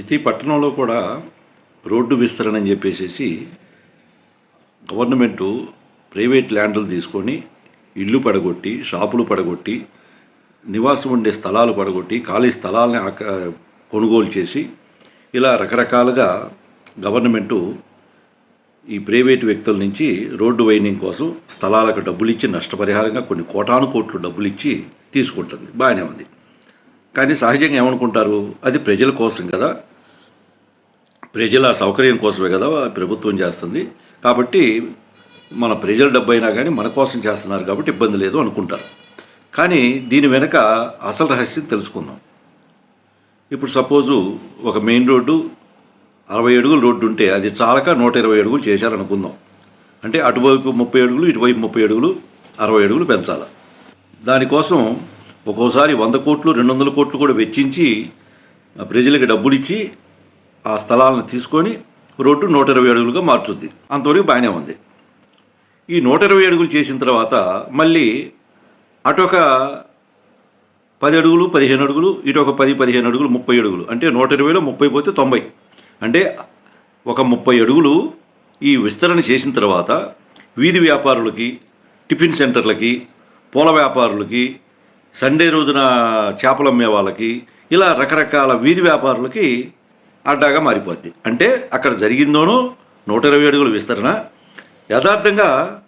ప్రతి పట్టణంలో కూడా రోడ్డు విస్తరణ అని చెప్పేసి గవర్నమెంటు ప్రైవేట్ ల్యాండ్లు తీసుకొని ఇల్లు పడగొట్టి షాపులు పడగొట్టి నివాసం ఉండే స్థలాలు పడగొట్టి ఖాళీ స్థలాలని కొనుగోలు చేసి ఇలా రకరకాలుగా గవర్నమెంటు ఈ ప్రైవేటు వ్యక్తుల నుంచి రోడ్డు వైనింగ్ కోసం స్థలాలకు డబ్బులు ఇచ్చి నష్టపరిహారంగా కొన్ని కోటాను కోట్లు డబ్బులు ఇచ్చి తీసుకుంటుంది. బాగానే ఉంది. కానీ సహజంగా ఏమనుకుంటారు? అది ప్రజల కోసం కదా. ప్రజల సౌకర్యం కోసమే కదా ప్రభుత్వం చేస్తుంది. కాబట్టి మన ప్రజల డబ్బు అయినా కానీ మన కోసం చేస్తున్నారు కాబట్టి ఇబ్బంది లేదు అనుకుంటారు. కానీ దీని వెనక అసలు రహస్యం తెలుసుకుందాం. ఇప్పుడు సపోజు ఒక మెయిన్ రోడ్డు అరవై అడుగులు రోడ్డు ఉంటే అది చాలక నూట ఇరవై అడుగులు చేశారనుకుందాం. అంటే అటువైపు ముప్పై అడుగులు ఇటువైపు ముప్పై అడుగులు అరవై అడుగులు పెంచాలి. దానికోసం ఒక్కోసారి వంద కోట్లు రెండు వందల కోట్లు కూడా వెచ్చించి ప్రజలకు డబ్బులు ఇచ్చి ఆ స్థలాలను తీసుకొని రోడ్డు నూట ఇరవై అడుగులుగా మార్చుద్ది. అంతవరకు బాగానే ఉంది. ఈ నూట ఇరవై అడుగులు చేసిన తర్వాత మళ్ళీ అటొక పది అడుగులు పదిహేను అడుగులు ఇటు ఒక పది పదిహేను అడుగులు ముప్పై అడుగులు. అంటే నూట ఇరవైలో ముప్పై పోతే తొంభై. అంటే ఒక ముప్పై అడుగులు ఈ విస్తరణ చేసిన తర్వాత వీధి వ్యాపారులకి టిఫిన్ సెంటర్లకి పూల వ్యాపారులకి సండే రోజున చేపలు అమ్మే వాళ్ళకి ఇలా రకరకాల వీధి వ్యాపారులకి అడ్డాగా మారిపోద్ది. అంటే అక్కడ జరిగిందోనో నూట ఇరవై అడుగుల విస్తరణ యథార్థంగా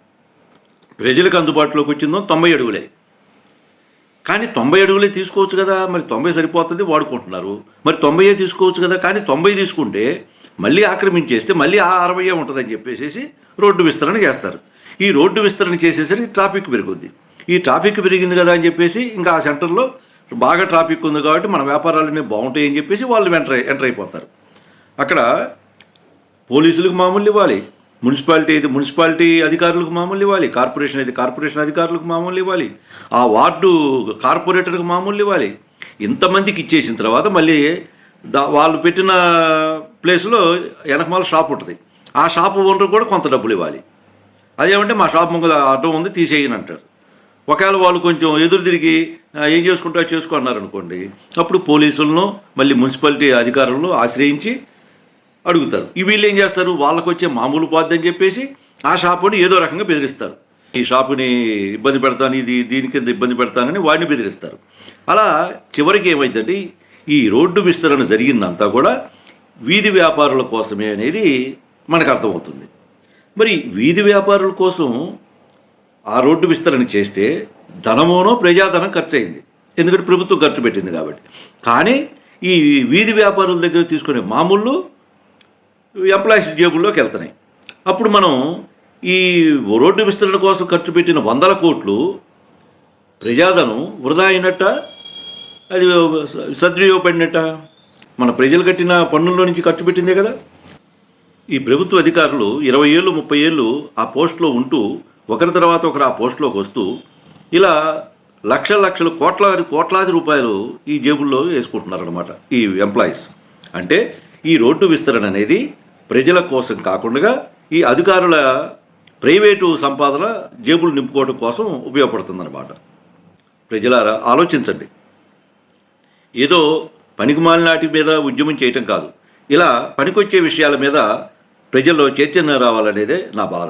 ప్రజలకు అందుబాటులోకి వచ్చిందో తొంభై అడుగులే. కానీ తొంభై అడుగులే తీసుకోవచ్చు కదా మరి తొంభై సరిపోతుంది వాడుకుంటున్నారు. మరి తొంభైయే తీసుకోవచ్చు కదా కానీ తొంభై తీసుకుంటే మళ్ళీ ఆక్రమించేస్తే మళ్ళీ ఆ అరవయే ఉంటుందని చెప్పేసి రోడ్డు విస్తరణ చేస్తారు. ఈ రోడ్డు విస్తరణ చేసేసరికి ట్రాఫిక్ పెరుగుద్ది. ఈ ట్రాఫిక్ పెరిగింది కదా అని చెప్పేసి ఇంకా ఆ సెంటర్లో బాగా ట్రాఫిక్ ఉంది కాబట్టి మన వ్యాపారాలన్నీ బాగుంటాయి అని చెప్పేసి వాళ్ళు ఎంటర్ ఎంటర్ అయిపోతారు. అక్కడ పోలీసులకు మామూలు ఇవ్వాలి. మున్సిపాలిటీ అయితే మున్సిపాలిటీ అధికారులకు మామూలు ఇవ్వాలి. కార్పొరేషన్ అయితే కార్పొరేషన్ అధికారులకు మామూలు ఇవ్వాలి. ఆ వార్డు కార్పొరేటర్కి మామూలు ఇవ్వాలి. ఇంతమందికి ఇచ్చేసిన తర్వాత మళ్ళీ దా వాళ్ళు పెట్టిన ప్లేస్లో వెనకమాల షాప్ ఉంటుంది. ఆ షాప్ ఓనర్ కూడా కొంత డబ్బులు ఇవ్వాలి. అదేమంటే మా షాప్ ముందు ఆటో ఉంది తీసేయని అంటారు ఒకవేళ వాళ్ళు కొంచెం ఎదురు తిరిగి ఏం చేసుకుంటా చేసుకున్నారు అనుకోండి అప్పుడు పోలీసులను మళ్ళీ మున్సిపాలిటీ అధికారులను ఆశ్రయించి అడుగుతారు. ఈ వీళ్ళు ఏం చేస్తారు? వాళ్ళకు వచ్చే మామూలు పోద్దని చెప్పేసి ఆ షాపుని ఏదో రకంగా బెదిరిస్తారు. ఈ షాపుని ఇబ్బంది పెడతాను ఇది దీని కింద ఇబ్బంది పెడతానని వాడిని బెదిరిస్తారు. అలా చివరికి ఏమైందంటే ఈ రోడ్డు విస్తరణ జరిగిందంతా కూడా వీధి వ్యాపారుల కోసమే అనేది మనకు అర్థమవుతుంది. మరి వీధి వ్యాపారుల కోసం ఆ రోడ్డు విస్తరణ చేస్తే ధనమోనో ప్రజాధనం ఖర్చు అయింది ఎందుకంటే ప్రభుత్వం ఖర్చు పెట్టింది కాబట్టి. కానీ ఈ వీధి వ్యాపారుల దగ్గర తీసుకునే మామూళ్ళు ఎంప్లాయీస్ జేబుల్లోకి వెళ్తున్నాయి. అప్పుడు మనం ఈ రోడ్డు విస్తరణ కోసం ఖర్చు పెట్టిన వందల కోట్లు ప్రజాధనం వృధా అయినట్ట? అది సద్వినియోగపడినట్ట? మన ప్రజలు కట్టిన పన్నుల్లో నుంచి ఖర్చు పెట్టిందే కదా? ఈ ప్రభుత్వ అధికారులు ఇరవై ఏళ్ళు ముప్పై ఏళ్ళు ఆ పోస్టులో ఉంటూ ఒకరి తర్వాత ఒకరు ఆ పోస్టులోకి వస్తూ ఇలా లక్షల లక్షలు కోట్లాది కోట్లాది రూపాయలు ఈ జేబుల్లో వేసుకుంటున్నారు అనమాట ఈ ఎంప్లాయీస్ అంటే ఈ రోడ్డు విస్తరణ అనేది ప్రజల కోసం కాకుండా ఈ అధికారుల ప్రైవేటు సంపాదన జేబులు నింపుకోవడం కోసం ఉపయోగపడుతుందన్నమాట. ప్రజలారా ఆలోచించండి. ఏదో పనికిమాలి నాటి మీద ఉద్యమం చేయటం కాదు. ఇలా పనికొచ్చే విషయాల మీద ప్రజల్లో చైతన్యం రావాలనేదే నా బాధ.